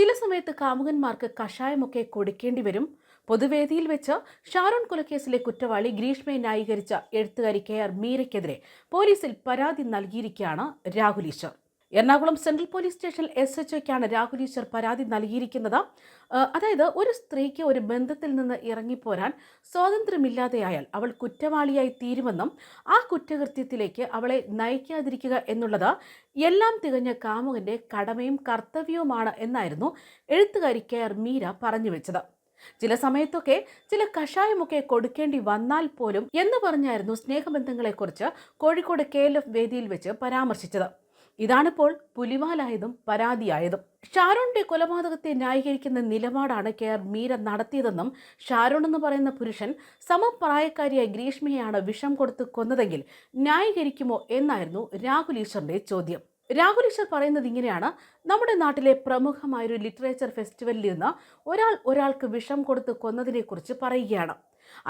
ചില സമയത്ത് കാമുകന്മാർക്ക് കഷായമൊക്കെ കൊടുക്കേണ്ടി വരും. പൊതുവേദിയിൽ വെച്ച് ഷാരോൺ കൊലക്കേസിലെ കുറ്റവാളി ഗ്രീഷ്മയെ ന്യായീകരിച്ച എഴുത്തുകാരി കെ ആർ മീരയ്ക്കെതിരെ പോലീസിൽ പരാതി നൽകിയിരിക്കുകയാണ് രാഹുൽ ഈശ്വർ. എറണാകുളം സെൻട്രൽ പോലീസ് സ്റ്റേഷനിൽ എസ് എച്ച് ഒക്കാണ് രാഹുൽ ഈശ്വർ പരാതി നൽകിയിരിക്കുന്നത്. അതായത് ഒരു സ്ത്രീക്ക് ഒരു ബന്ധത്തിൽ നിന്ന് ഇറങ്ങിപ്പോരാൻ സ്വാതന്ത്ര്യമില്ലാതെയായാൽ അവൾ കുറ്റവാളിയായി തീരുമെന്നും ആ കുറ്റകൃത്യത്തിലേക്ക് അവളെ നയിക്കാതിരിക്കുക എന്നുള്ളത് എല്ലാം തികഞ്ഞ കാമുകന്റെ കടമയും കർത്തവ്യവുമാണ് എന്നായിരുന്നു എഴുത്തുകാരി കെ ആർ മീര പറഞ്ഞു വെച്ചത്. ചില സമയത്തൊക്കെ ചില കഷായമൊക്കെ കൊടുക്കേണ്ടി വന്നാൽ പോലും എന്ന് പറഞ്ഞായിരുന്നു സ്നേഹബന്ധങ്ങളെക്കുറിച്ച് കോഴിക്കോട് കെ എൽ എഫ് വേദിയിൽ വെച്ച് പരാമർശിച്ചത്. ഇതാണിപ്പോൾ പുലിവാലായതും പരാതിയായതും. ഷാരോണിന്റെ കൊലപാതകത്തെ ന്യായീകരിക്കുന്ന നിലപാടാണ് കെ ആർ മീര നടത്തിയതെന്നും ഷാരോൺ എന്ന് പറയുന്ന പുരുഷൻ സമപ്രായക്കാരിയായ ഗ്രീഷ്മയെയാണ് വിഷം കൊടുത്ത് കൊന്നതെങ്കിൽ ന്യായീകരിക്കുമോ എന്നായിരുന്നു രാഹുൽ ഈശ്വറിന്റെ ചോദ്യം. രാഹുൽ ഈശ്വർ പറയുന്നത് ഇങ്ങനെയാണ്. നമ്മുടെ നാട്ടിലെ പ്രമുഖമായൊരു ലിറ്ററേച്ചർ ഫെസ്റ്റിവലിൽ നിന്ന് ഒരാൾ ഒരാൾക്ക് വിഷം കൊടുത്ത് കൊന്നതിനെക്കുറിച്ച് പറയുകയാണ്.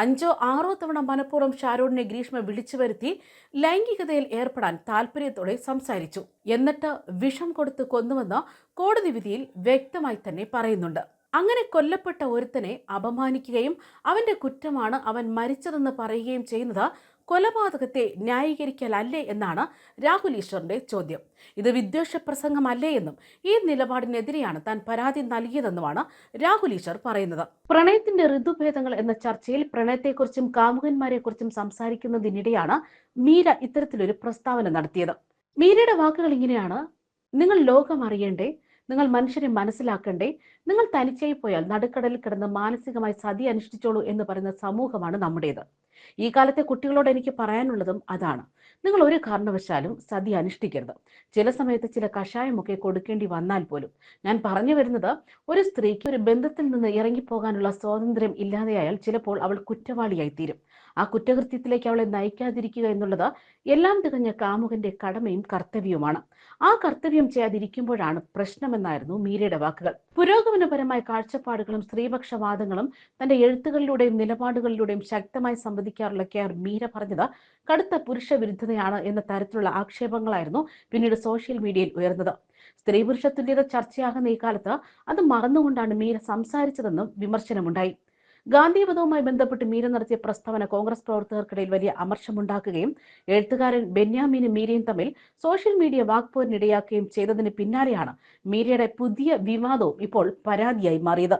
അഞ്ചോ ആറോ തവണ മനഃപൂർവം ഷാരൂണിനെ ഗ്രീഷ്മ വിളിച്ചു വരുത്തി ലൈംഗികതയിൽ ഏർപ്പെടാൻ താല്പര്യത്തോടെ സംസാരിച്ചു. എന്നിട്ട് വിഷം കൊടുത്ത് കൊന്നുവെന്ന് കോടതി വിധിയിൽ വ്യക്തമായി തന്നെ പറയുന്നുണ്ട്. അങ്ങനെ കൊല്ലപ്പെട്ട ഒരുത്തനെ അപമാനിക്കുകയും അവന്റെ കുറ്റമാണ് അവൻ മരിച്ചതെന്ന് പറയുകയും ചെയ്യുന്നത് കൊലപാതകത്തെ ന്യായീകരിക്കലല്ലേ എന്നാണ് രാഹുൽ ഈശ്വറിന്റെ ചോദ്യം. ഇത് വിദ്വേഷ പ്രസംഗമല്ലേ എന്നും ഈ നിലപാടിനെതിരെയാണ് താൻ പരാതി നൽകിയതെന്നുമാണ് രാഹുൽ ഈശ്വർ പറയുന്നത്. പ്രണയത്തിന്റെ ഋതുഭേദങ്ങൾ എന്ന ചർച്ചയിൽ പ്രണയത്തെക്കുറിച്ചും കാമുകന്മാരെക്കുറിച്ചും സംസാരിക്കുന്നതിനിടെയാണ് മീര ഇത്തരത്തിലൊരു പ്രസ്താവന നടത്തിയത്. മീരയുടെ വാക്കുകൾ ഇങ്ങനെയാണ്. നിങ്ങൾ ലോകം അറിയണ്ടേ നിങ്ങൾ മനുഷ്യരെ മനസ്സിലാക്കണ്ടേ നിങ്ങൾ തനിച്ചായി പോയാൽ നടുക്കടലിൽ കിടന്ന് മാനസികമായി സതി അനുഷ്ഠിച്ചോളൂ എന്ന് പറയുന്ന സമൂഹമാണ് നമ്മുടേത്. ഈ കാലത്തെ കുട്ടികളോട് എനിക്ക് പറയാനുള്ളതും അതാണ്. നിങ്ങൾ ഒരു കാരണവശാലും സതി അനുഷ്ഠിക്കരുത്. ചില സമയത്ത് ചില കഷായമൊക്കെ കൊടുക്കേണ്ടി വന്നാൽ പോലും ഞാൻ പറഞ്ഞു വരുന്നത് ഒരു സ്ത്രീക്ക് ഒരു ബന്ധത്തിൽ നിന്ന് ഇറങ്ങിപ്പോകാനുള്ള സ്വാതന്ത്ര്യം ഇല്ലാതെയായാൽ ചിലപ്പോൾ അവൾ കുറ്റവാളിയായി തീരും ആ കുറ്റകൃത്യത്തിലേക്ക് അവളെ നയിക്കാതിരിക്കുക എന്നുള്ളത് എല്ലാം തികഞ്ഞ കാമുകന്റെ കടമയും കർത്തവ്യവുമാണ്. ആ കർത്തവ്യം ചെയ്യാതിരിക്കുമ്പോഴാണ് പ്രശ്നമെന്നായിരുന്നു മീരയുടെ വാക്കുകൾ. പുരോഗമനപരമായ കാഴ്ചപ്പാടുകളും സ്ത്രീപക്ഷവാദങ്ങളും തന്റെ എഴുത്തുകളിലൂടെയും നിലപാടുകളിലൂടെയും ശക്തമായി സംവദിക്കാറുള്ള കെ ആർ മീര പറഞ്ഞത് കടുത്ത പുരുഷ വിരുദ്ധതയാണ് എന്ന തരത്തിലുള്ള ആക്ഷേപങ്ങളായിരുന്നു പിന്നീട് സോഷ്യൽ മീഡിയയിൽ ഉയർന്നത്. സ്ത്രീ പുരുഷ തുല്യത ചർച്ചയാകുന്ന ഈ കാലത്ത് അത് മറന്നുകൊണ്ടാണ് മീര സംസാരിച്ചതെന്നും വിമർശനമുണ്ടായി. ഗാന്ധിവധവുമായി ബന്ധപ്പെട്ട് മീര നടത്തിയ പ്രസ്താവന കോൺഗ്രസ് പ്രവർത്തകർക്കിടയിൽ വലിയ അമർഷമുണ്ടാക്കുകയും എഴുത്തുകാരൻ ബെന്യാമീനും മീരയും തമ്മിൽ സോഷ്യൽ മീഡിയ വാക്പോരിനിടയാക്കുകയും ചെയ്തതിന് പിന്നാലെയാണ് മീരയുടെ പുതിയ വിവാദവും ഇപ്പോൾ പരാതിയായി മാറിയത്.